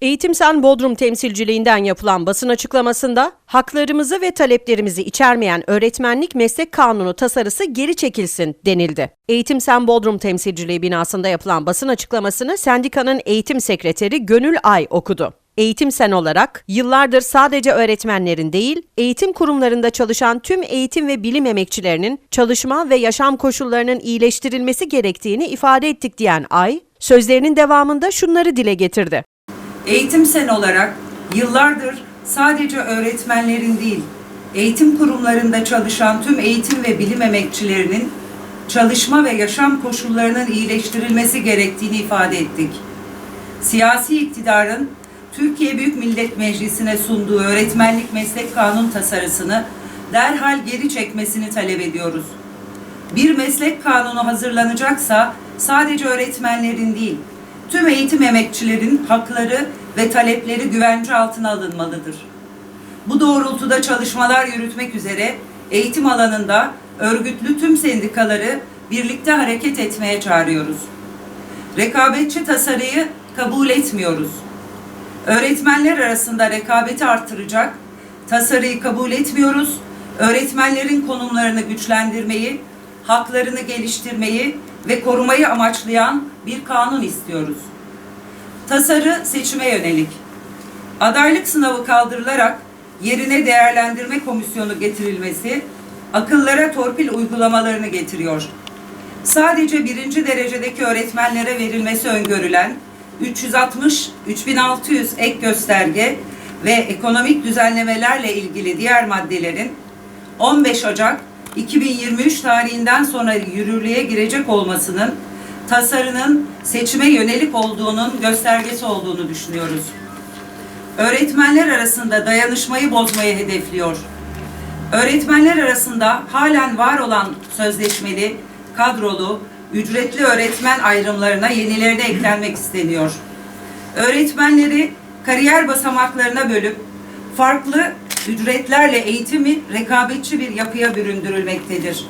Eğitim Sen Bodrum temsilciliğinden yapılan basın açıklamasında haklarımızı ve taleplerimizi içermeyen öğretmenlik meslek kanunu tasarısı geri çekilsin denildi. Eğitim Sen Bodrum temsilciliği binasında yapılan basın açıklamasını sendikanın eğitim sekreteri Gönül Ay okudu. Eğitim Sen olarak yıllardır sadece öğretmenlerin değil, eğitim kurumlarında çalışan tüm eğitim ve bilim emekçilerinin çalışma ve yaşam koşullarının iyileştirilmesi gerektiğini ifade ettik diyen Ay, sözlerinin devamında şunları dile getirdi. Eğitim Sen olarak yıllardır sadece öğretmenlerin değil, eğitim kurumlarında çalışan tüm eğitim ve bilim emekçilerinin çalışma ve yaşam koşullarının iyileştirilmesi gerektiğini ifade ettik. Siyasi iktidarın Türkiye Büyük Millet Meclisi'ne sunduğu öğretmenlik meslek kanun tasarısını derhal geri çekmesini talep ediyoruz. Bir meslek kanunu hazırlanacaksa sadece öğretmenlerin değil, tüm eğitim emekçilerin hakları ve talepleri güvence altına alınmalıdır. Bu doğrultuda çalışmalar yürütmek üzere eğitim alanında örgütlü tüm sendikaları birlikte hareket etmeye çağırıyoruz. Rekabetçi tasarıyı kabul etmiyoruz. Öğretmenler arasında rekabeti artıracak tasarıyı kabul etmiyoruz. Öğretmenlerin konumlarını güçlendirmeyi, haklarını geliştirmeyi ve korumayı amaçlayan bir kanun istiyoruz. Tasarı seçime yönelik. Adaylık sınavı kaldırılarak yerine değerlendirme komisyonu getirilmesi akıllara torpil uygulamalarını getiriyor. Sadece birinci derecedeki öğretmenlere verilmesi öngörülen 360, 3600 ek gösterge ve ekonomik düzenlemelerle ilgili diğer maddelerin 15 Ocak 2023 tarihinden sonra yürürlüğe girecek olmasının tasarının seçime yönelik olduğunun göstergesi olduğunu düşünüyoruz. Öğretmenler arasında dayanışmayı bozmayı hedefliyor. Öğretmenler arasında halen var olan sözleşmeli, kadrolu, ücretli öğretmen ayrımlarına yenileri de eklenmek isteniyor. Öğretmenleri kariyer basamaklarına bölüp farklı ücretlerle eğitimi rekabetçi bir yapıya büründürülmektedir.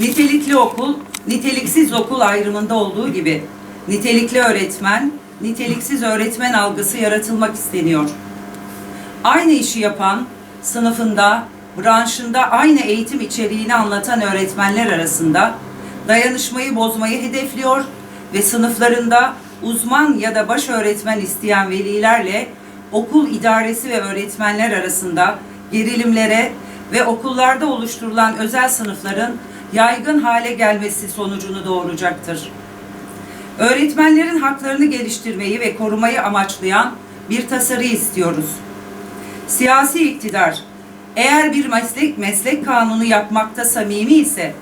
Nitelikli okul, niteliksiz okul ayrımında olduğu gibi nitelikli öğretmen, niteliksiz öğretmen algısı yaratılmak isteniyor. Aynı işi yapan, sınıfında, branşında aynı eğitim içeriğini anlatan öğretmenler arasında dayanışmayı bozmayı hedefliyor ve sınıflarında uzman ya da baş öğretmen isteyen velilerle okul idaresi ve öğretmenler arasında gerilimlere ve okullarda oluşturulan özel sınıfların yaygın hale gelmesi sonucunu doğuracaktır. Öğretmenlerin haklarını geliştirmeyi ve korumayı amaçlayan bir tasarı istiyoruz. Siyasi iktidar eğer bir meslek meslek kanunu yapmakta samimi ise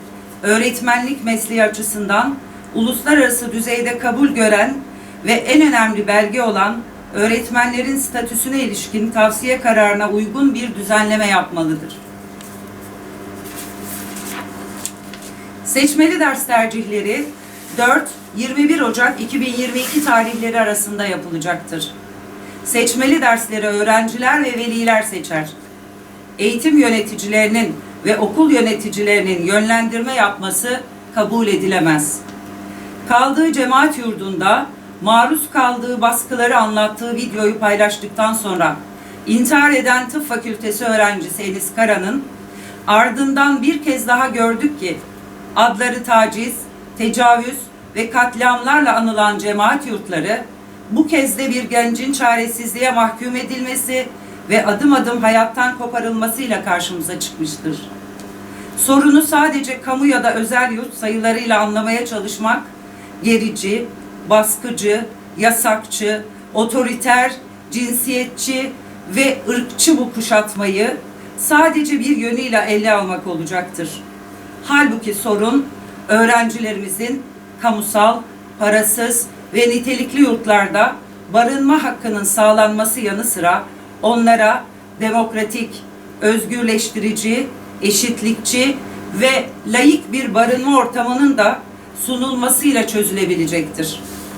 öğretmenlik mesleği açısından uluslararası düzeyde kabul gören ve en önemli belge olan öğretmenlerin statüsüne ilişkin tavsiye kararına uygun bir düzenleme yapmalıdır. Seçmeli ders tercihleri 4-21 Ocak 2022 tarihleri arasında yapılacaktır. Seçmeli dersleri öğrenciler ve veliler seçer. Eğitim yöneticilerinin ve okul yöneticilerinin yönlendirme yapması kabul edilemez. Kaldığı cemaat yurdunda maruz kaldığı baskıları anlattığı videoyu paylaştıktan sonra intihar eden tıp fakültesi öğrencisi Enis Kara'nın ardından bir kez daha gördük ki adları taciz, tecavüz ve katliamlarla anılan cemaat yurtları bu kez de bir gencin çaresizliğe mahkum edilmesi ve adım adım hayattan koparılmasıyla karşımıza çıkmıştır. Sorunu sadece kamu ya da özel yurt sayılarıyla anlamaya çalışmak gerici, baskıcı, yasakçı, otoriter, cinsiyetçi ve ırkçı bu kuşatmayı sadece bir yönüyle ele almak olacaktır. Halbuki sorun öğrencilerimizin kamusal, parasız ve nitelikli yurtlarda barınma hakkının sağlanması yanı sıra onlara demokratik, özgürleştirici, eşitlikçi ve layık bir barınma ortamının da sunulmasıyla çözülebilecektir.